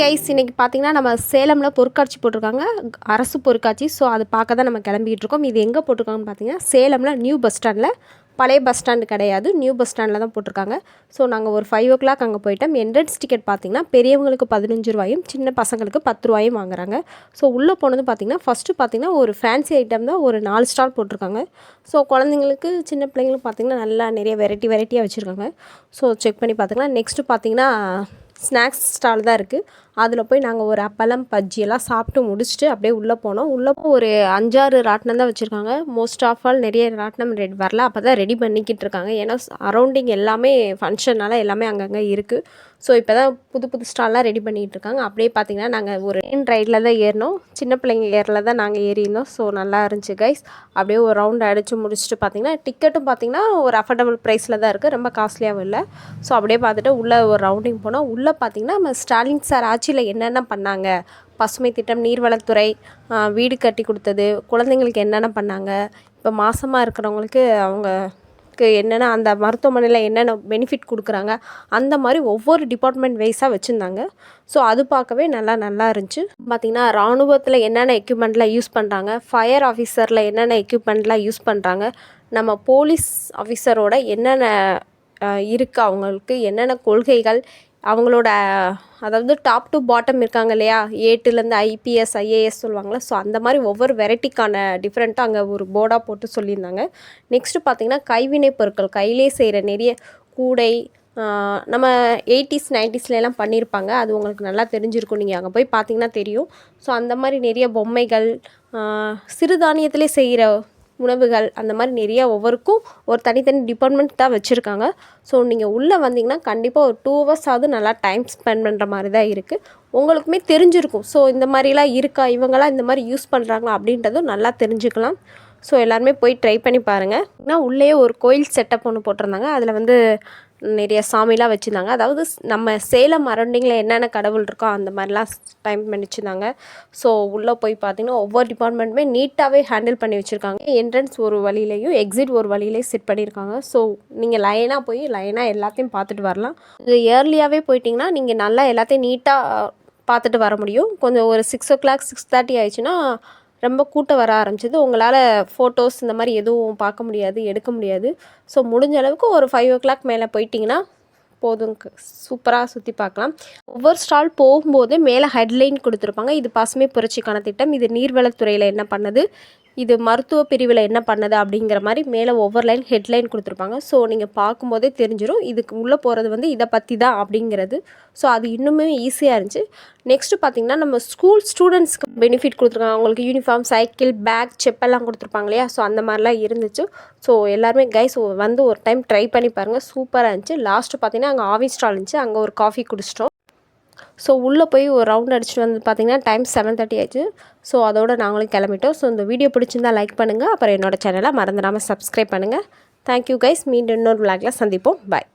Guys இன்றைக்கி பார்த்தீங்கன்னா நம்ம சேலமில் பொருட்காட்சி போட்டிருக்காங்க. அரசு பொருட்காட்சி ஸோ அது பார்க்க தான் நம்ம கிளம்பிக்கிட்டு இருக்கோம் இது எங்கே போட்டிருக்காங்கன்னு பார்த்தீங்கன்னா சேலமில் நியூ பஸ் ஸ்டாண்டில். பழைய பஸ் ஸ்டாண்டு கிடையாது. நியூ பஸ் ஸ்டாண்டில் தான் போட்டிருக்காங்க. ஸோ நாங்கள் ஒரு ஃபைவ் ஓ கிளாக் அங்கே போயிட்டோம். என்ட்ரன்ஸ் டிக்கெட் பார்த்திங்கன்னா பெரியவங்களுக்கு பதினஞ்சு ரூபாயும் சின்ன பசங்களுக்கு பத்து ரூபாயும் வாங்குறாங்க. ஸோ உள்ளே போனது பார்த்தீங்கன்னா ஃபஸ்ட்டு பார்த்தீங்கன்னா ஒரு ஃபேன்சி ஐட்டம் தான். ஒரு நாலு ஸ்டால் போட்டிருக்காங்க. ஸோ குழந்தைங்களுக்கு சின்ன பிள்ளைங்களுக்கு பார்த்திங்கன்னா நல்லா நிறைய வெரைட்டி வெரைட்டியாக வச்சுருக்காங்க. ஸோ செக் பண்ணி பார்த்துக்கலாம் நெக்ஸ்ட்டு பார்த்தீங்கன்னா ஸ்நாக்ஸ் ஸ்டால் தான் இருக்குது அதில் போய் நாங்கள் ஒரு அப்பளம் பஜ்ஜி எல்லாம் சாப்பிட்டு முடிச்சுட்டு அப்படியே உள்ளே போனோம். உள்ளே ஒரு அஞ்சாறு ராட்டினம் தான் வச்சுருக்காங்க. மோஸ்ட் ஆஃப் ஆல் நிறைய ராட்டினம் ரெடி வரல. அப்போ தான் ரெடி பண்ணிக்கிட்டு இருக்காங்க. ஏன்னா அரௌண்டிங் எல்லாமே ஃபங்க்ஷனால எல்லாமே அங்கங்கே இருக்குது ஸோ இப்போ தான் புது புது ஸ்டால்லாம் ரெடி பண்ணிகிட்டு இருக்காங்க. அப்படியே பார்த்தீங்கன்னா நாங்கள் ஒரு ட்ரெயின் ரைடில் தான் ஏறினோம். சின்ன பிள்ளைங்க ஏரில் தான் நாங்கள் ஏறியிருந்தோம். ஸோ நல்லா இருந்துச்சு கைஸ் அப்படியே ஒரு ரவுண்ட் அடித்து முடிச்சுட்டு பார்த்தீங்கன்னா டிக்கெட்டும் பார்த்தீங்கன்னா ஒரு அஃபோர்டபுள் ப்ரைஸில் தான் இருக்குது ரொம்ப காஸ்ட்லியாகவும் இல்லை. ஸோ அப்படியே பார்த்துட்டு உள்ளே ஒரு ரவுண்டிங் போனோம். உள்ளே பார்த்தீங்கன்னா நம்ம ஸ்டாலின் சார் ஆட்சியில் என்னென்ன பண்ணாங்க? பசுமை திட்டம் நீர்வளத்துறை வீடு கட்டி கொடுத்தது குழந்தைங்களுக்கு என்னென்ன பண்ணாங்க? இப்போ மாசமாக இருக்கிறவங்களுக்கு அவங்களுக்கு என்னென்ன அந்த மருத்துவமனையில் என்னென்ன பெனிஃபிட் கொடுக்குறாங்க? அந்த மாதிரி ஒவ்வொரு டிபார்ட்மெண்ட் வைஸாக வச்சுருந்தாங்க. ஸோ அது பார்க்கவே நல்லா நல்லா இருந்துச்சு. பார்த்திங்கன்னா இராணுவத்தில் என்னென்ன எக்யூப்மெண்ட்லாம் யூஸ் பண்ணுறாங்க ஃபயர் ஆஃபீஸரில் என்னென்ன எக்யூப்மெண்ட்லாம் யூஸ் பண்ணுறாங்க நம்ம போலீஸ் ஆஃபீஸரோட என்னென்ன இருக்குது அவங்களுக்கு என்னென்ன கொள்கைகள் அவங்களோட அதாவது டாப் டு பாட்டம் இருக்காங்க இல்லையா? ஏட்டுலேருந்து ஐபிஎஸ் ஐஏஎஸ் சொல்லுவாங்களே ஸோ அந்த மாதிரி ஒவ்வொரு வெரைட்டிக்கான டிஃப்ரெண்ட்டாக அங்கே ஒரு போர்டாக போட்டு சொல்லியிருந்தாங்க. நெக்ஸ்ட்டு பார்த்தீங்கன்னா கைவினை பொருட்கள் கையிலே செய்கிற நிறைய கூடை நம்ம எயிட்டிஸ் நைன்டிஸ்லாம் பண்ணியிருப்பாங்க. அது உங்களுக்கு நல்லா தெரிஞ்சிருக்கும். நீங்கள் அங்கே போய் பார்த்தீங்கன்னா தெரியும். ஸோ அந்த மாதிரி நிறைய பொம்மைகள் சிறுதானியத்திலே செய்கிற உணவுகள் அந்த மாதிரி நிறையா ஒவ்வொருக்கும் ஒரு தனித்தனி டிபார்ட்மெண்ட் தான் வச்சுருக்காங்க. ஸோ நீங்கள் உள்ளே வந்தீங்கன்னா கண்டிப்பாக ஒரு டூ ஹவர்ஸ் ஆகுது நல்லா டைம் ஸ்பெண்ட் பண்ணுற மாதிரி தான் இருக்குது உங்களுக்குமே தெரிஞ்சிருக்கும். ஸோ இந்த மாதிரிலாம் இருக்கா? இவங்கெல்லாம் இந்த மாதிரி யூஸ் பண்ணுறாங்களா அப்படின்றதும் நல்லா தெரிஞ்சுக்கலாம். ஸோ எல்லாருமே போய் ட்ரை பண்ணி பாருங்கள் ஏன்னா உள்ளேயே ஒரு கோயில் செட்டப் ஒன்று போட்டிருந்தாங்க. அதில் வந்து நிறைய சாமிலாம் வச்சுருந்தாங்க. அதாவது நம்ம சேலம் அரௌண்டிங்கில் என்னென்ன கடவுள் இருக்கோ அந்த மாதிரிலாம் டைம் பண்ணிச்சுருந்தாங்க. ஸோ உள்ளே போய் பார்த்தீங்கன்னா ஒவ்வொரு டிபார்ட்மெண்ட்டுமே நீட்டாகவே ஹேண்டில் பண்ணி வச்சுருக்காங்க. என்ட்ரன்ஸ் ஒரு வழியிலையும் எக்ஸிட் ஒரு வழியிலையும் செட் பண்ணியிருக்காங்க ஸோ நீங்கள் லைனாக போய் லைனாக எல்லாத்தையும் பார்த்துட்டு வரலாம். இது இயர்லியாகவே போயிட்டிங்கன்னா நீங்கள் நல்லா எல்லாத்தையும் நீட்டாக பார்த்துட்டு வர முடியும். கொஞ்சம் ஒரு six o'clock six thirty ஆயிடுச்சுன்னா ரொம்ப கூட்டம் வர ஆரம்பிச்சது. உங்களால் ஃபோட்டோஸ் இந்த மாதிரி எதுவும் பார்க்க முடியாது எடுக்க முடியாது. ஸோ முடிஞ்ச அளவுக்கு ஒரு ஃபைவ் ஓ கிளாக் மேலே போயிட்டிங்கன்னா போதும். சூப்பராக சுற்றி பார்க்கலாம். ஒவ்வொரு ஸ்டால் போகும்போது மேலே ஹெட்லைன் கொடுத்துருப்பாங்க. இது பசுமை புரட்சிக்கான திட்டம் இது நீர்வளத்துறையில் என்ன பண்ணுது? இது மருத்துவ பிரிவில் என்ன பண்ணுது அப்படிங்கிற மாதிரி மேலே ஒவ்வொரு லைன் ஹெட்லைன் கொடுத்துருப்பாங்க. ஸோ நீங்கள் பார்க்கும்போதே தெரிஞ்சிடும் இதுக்கு உள்ளே போகிறது வந்து இதை பற்றி தான் அப்படிங்கிறது. ஸோ அது இன்னுமே ஈஸியாக இருந்துச்சு. நெக்ஸ்ட்டு பார்த்திங்கன்னா நம்ம ஸ்கூல் ஸ்டூடெண்ட்ஸ்க்கு பெனிஃபிட் கொடுத்துருக்காங்க. அவங்களுக்கு யூனிஃபார்ம் சைக்கிள் பேக் செப்பெல்லாம் கொடுத்துருப்பாங்க இல்லையா? ஸோ அந்த மாதிரிலாம் இருந்துச்சு. ஸோ எல்லாருமே கைஸ் வந்து ஒரு டைம் ட்ரை பண்ணி பாருங்கள் சூப்பராக இருந்துச்சு. லாஸ்ட்டு பார்த்தீங்கன்னா அங்கே ஆவின் ஸ்டால் இருந்துச்சு. அங்கே ஒரு காஃபி குடிச்சிட்டோம். ஸோ உள்ளே போய் ஒரு ரவுண்ட் அடிச்சுட்டு வந்து பார்த்தீங்கன்னா டைம் செவன் தேர்ட்டி ஆயிடுச்சு. ஸோ அதோட நாங்களும் கிளம்பிட்டோம். ஸோ இந்த வீடியோ பிடிச்சிருந்தா லைக் பண்ணுங்கள் அப்புறம் என்னோடய சேனலை மறந்துடாமல் சப்ஸ்கிரைப் பண்ணுங்கள் தேங்க்யூ கைஸ் மீண்டும் இன்னொரு விளாக்ல சந்திப்போம். பாய்